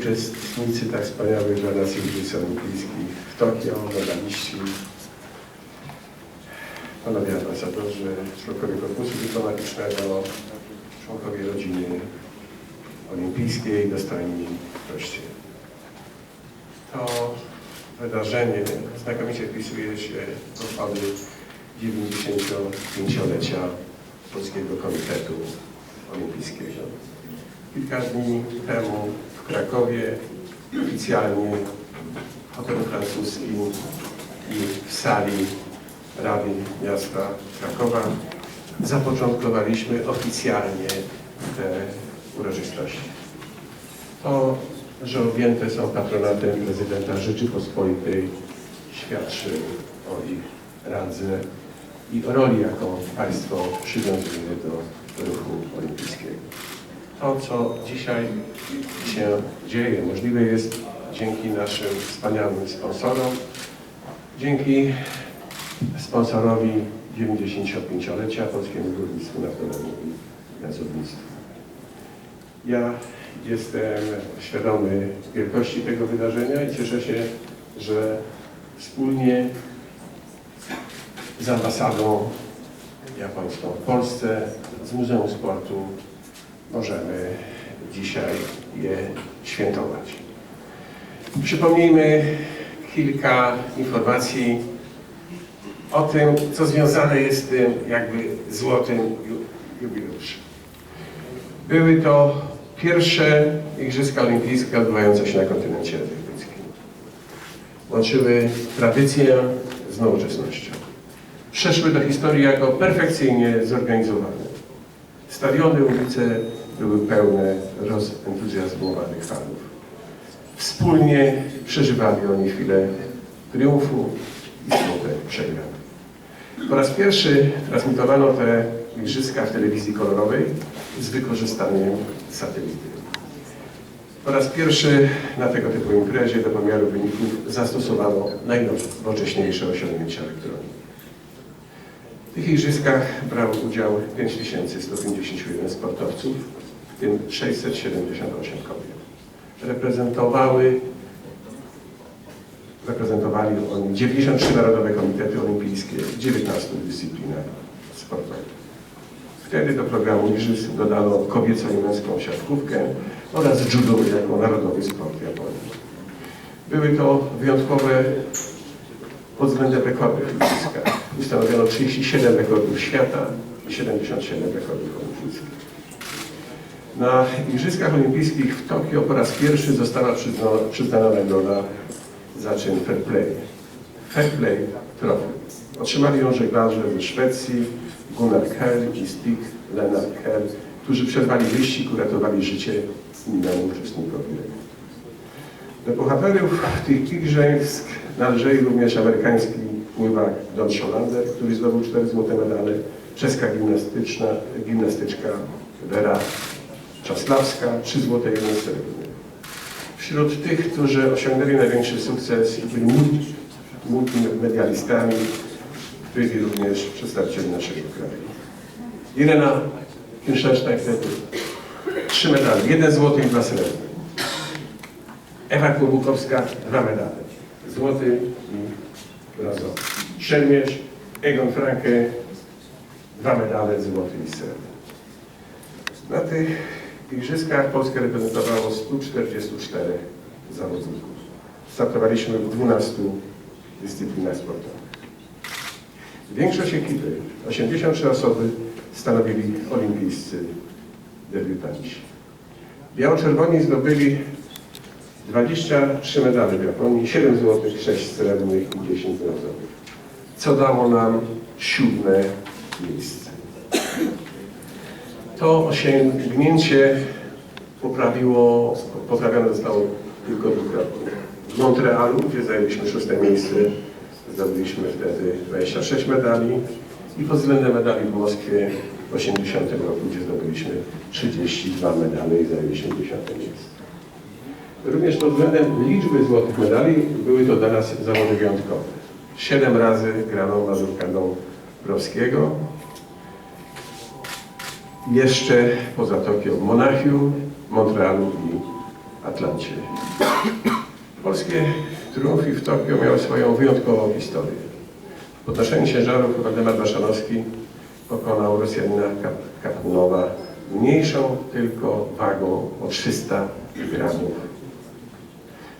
uczestnicy tak wspaniałych dla Igrzysk Olimpijskich w Tokio, medaliści, panowie ambasadorzy, członkowie korpusu dyplomatycznego, członkowie rodziny olimpijskiej, dostojni goście. To wydarzenie znakomicie wpisuje się w obchody 95-lecia Polskiego Komitetu Olimpijskiego. Kilka dni temu Krakowie oficjalnie w hotelu francuskim i w sali Rady Miasta Krakowa zapoczątkowaliśmy oficjalnie te uroczystości. To, że objęte są patronatem prezydenta Rzeczypospolitej świadczy o ich randze i o roli, jaką państwo przywiązuje do ruchu olimpijskiego. To, co dzisiaj się dzieje, możliwe jest dzięki naszym wspaniałym sponsorom, dzięki sponsorowi 95-lecia Polskiemu Górnictwu Naftowemu i Gazownictwu. Ja jestem świadomy wielkości tego wydarzenia i cieszę się, że wspólnie z ambasadą japońską w Polsce, z Muzeum Sportu możemy dzisiaj je świętować. Przypomnijmy kilka informacji o tym, co związane jest z tym jakby złotym ju- jubileuszem. Były to pierwsze Igrzyska Olimpijskie odbywające się na kontynencie azjatyckim. Łączyły tradycję z nowoczesnością. Przeszły do historii jako perfekcyjnie zorganizowane. Stadiony, ulice były pełne rozentuzjazmowanych fanów. Wspólnie przeżywali oni chwilę triumfu i smutek przegrań. Po raz pierwszy transmitowano te igrzyska w telewizji kolorowej z wykorzystaniem satelity. Po raz pierwszy na tego typu imprezie do pomiaru wyników zastosowano najnowocześniejsze osiągnięcia elektroniki. W tych igrzyskach brało udział 5151 sportowców, w tym 678 kobiet. Reprezentowały, reprezentowali oni 93 Narodowe Komitety Olimpijskie w 19 dyscyplinach sportowych. Wtedy do programu igrzysk dodano kobiecą i męską siatkówkę oraz judo jako narodowy sport Japonii. Były to wyjątkowe pod względem rekordów w igrzyskach. Ustanowiono 37 rekordów świata i 77 rekordów olimpijskich. Na Igrzyskach Olimpijskich w Tokio po raz pierwszy została przyznana, przyznana nagroda za czyn fair play. Fair play trophy. Otrzymali ją żeglarze ze Szwecji, Gunnar Kell i Stig Lennart Kell, którzy przerwali wyścig, uratowali życie innemu uczestnikowi. Do bohaterów tych igrzysk należeli również amerykański pływak Don Scholander, który zdobył cztery złote medale, czeska gimnastyczna, gimnastyczka Vera Czaslawska, trzy złote, jeden srebrny. Wśród tych, którzy osiągnęli największy sukces byli multi- multimedialistami, byli również przedstawiciele naszego kraju. Irena Kinszeszna wtedy trzy medale, jeden złoty i dwa srebrne. Ewa Kłobukowska, dwa medale. Złoty i brązowy. Szermierz, Egon Franke, dwa medale, złoty i srebrny. Na tych igrzyskach Polskę reprezentowało 144 zawodników. Startowaliśmy w 12 dyscyplinach sportowych. Większość ekipy, 83 osoby, stanowili olimpijscy debiutanci. Biało-czerwoni zdobyli 23 medale w Japonii, 7 złotych, 6 srebrnych i 10 brązowych, co dało nam siódme miejsce. To osiągnięcie poprawiło, poprawione zostało tylko dwukrotnie. W Montrealu, gdzie zajęliśmy szóste miejsce, zdobyliśmy wtedy 26 medali i pod względem medali w Moskwie w 80 roku, gdzie zdobyliśmy 32 medale i zajęliśmy 10 miejsce. Również pod względem liczby złotych medali były to dla nas zawody wyjątkowe. Siedem razy grano Mazurka Dąbrowskiego. Jeszcze poza Tokio w Monachium, Montrealu i Atlancie. Polskie triumfy w Tokio miały swoją wyjątkową historię. W podnoszeniu ciężarów Waldemar Waszanowski pokonał Rosjanina Kap Kapunowa mniejszą tylko wagą o 300 gramów.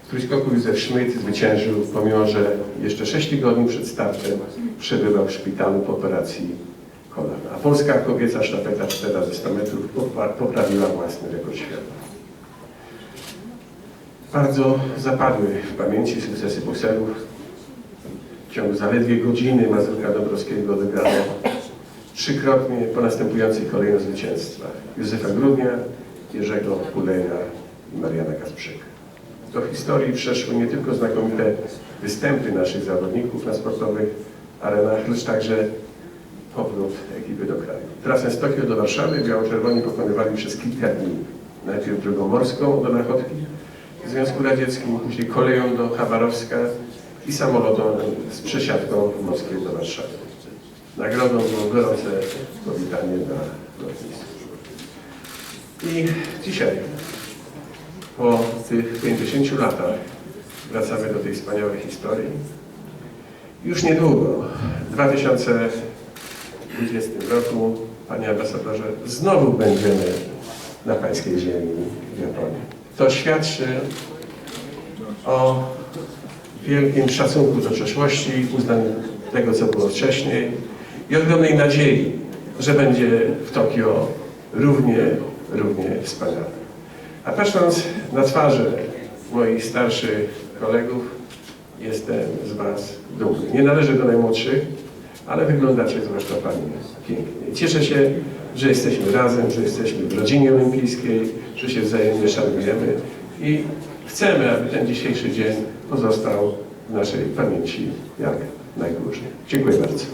W trójskoku Józef Szmyt zwyciężył, pomimo że jeszcze 6 tygodni przed startem przebywał w szpitalu po operacji A polska kobieca sztafeta 4 razy 100 metrów poprawiła własny rekord świata. Bardzo zapadły w pamięci sukcesy bokserów. W ciągu zaledwie godziny Mazurka Dąbrowskiego odegrano trzykrotnie po następujących kolejno zwycięstwach Józefa Grudnia, Jerzego Puleja i Mariana Kasprzyka. Do historii przeszły nie tylko znakomite występy naszych zawodników na sportowych arenach, lecz także powrót ekipy do kraju. Trasę z Tokio do Warszawy biało-czerwoni pokonywali przez kilka dni. Najpierw drogą morską do Nachotki w Związku Radzieckim, później koleją do Chabarowska i samolotem z przesiadką Moskwie do Warszawy. Nagrodą było gorące powitanie na lotnisku. I dzisiaj, po tych 50 latach, wracamy do tej wspaniałej historii. Już niedługo, w 2020 roku, Panie Ambasadorze, znowu będziemy na Pańskiej ziemi w Japonii. To świadczy o wielkim szacunku do przeszłości, uznaniu tego, co było wcześniej i ogromnej nadziei, że będzie w Tokio równie, równie wspaniale. A patrząc na twarze moich starszych kolegów, jestem z Was dumny. Nie należę do najmłodszych, ale wyglądacie zwłaszcza Pani pięknie. Cieszę się, że jesteśmy razem, że jesteśmy w rodzinie olimpijskiej, że się wzajemnie szanujemy i chcemy, aby ten dzisiejszy dzień pozostał w naszej pamięci jak najdłużej. Dziękuję bardzo.